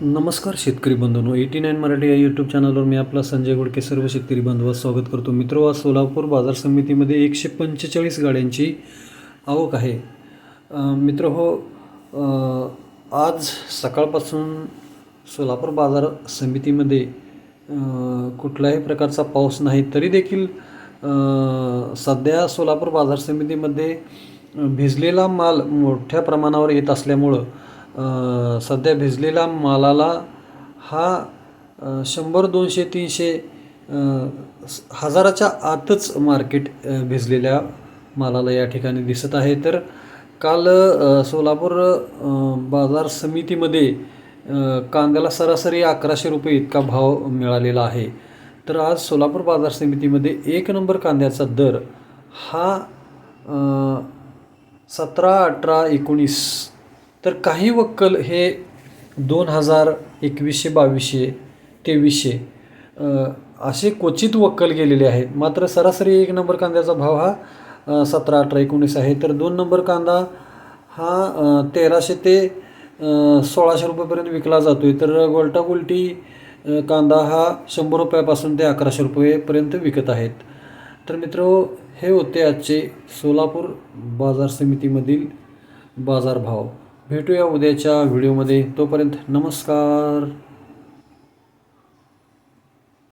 नमस्कार शेतकरी बंधूंनो eighty nine Marathi या यूट्यूब चॅनलवर मी आपला संजय गोडके सर्व शेतकरी बांधवास स्वागत करतो. मित्र आज सोलापूर बाजार समितीमध्ये एकशे पंचेचाळीस गाड्यांची आवक आहे. मित्र हो आज सकाळपासून सोलापूर बाजार समितीमध्ये कुठल्याही प्रकारचा पाऊस नाही तरी देखील सध्या सोलापूर बाजार समितीमध्ये भिजलेला माल मोठ्या प्रमाणावर येत असल्यामुळं सध्या भिजलेला मालाला हा शंभर दोनशे तीनशे हजाराच्या आतच मार्केट भिजलेल्या मालाला या ठिकाणी दिसत आहे. तर काल सोलापूर बाजार समितीमध्ये कांद्याला सरासरी अकराशे रुपये इतका भाव मिळालेला आहे. तर आज सोलापूर बाजार समितीमध्ये एक नंबर कांद्याचा दर हा सतरा अठरा एकोणीस तर काही वक्कल हे दोन हजार एकवीसशे बावीसशे तेवीसशे असे क्वचित वक्कल गेलेले आहेत. मात्र सरासरी एक नंबर कांद्याचा भाव हा सतरा अठरा एकोणीस आहे. तर दोन नंबर कांदा हा तेराशे ते सोळाशे रुपयेपर्यंत विकला जातो आहे तर गोल्टा गोल्टी कांदा हा शंभर रुपयापासून ते अकराशे रुपयेपर्यंत विकत आहेत. तर मित्र हे होते आजचे सोलापूर बाजार समितीमधील बाजारभाव भेटूया उद्याच्या व्हिडिओमध्ये. तोपर्यंत नमस्कार.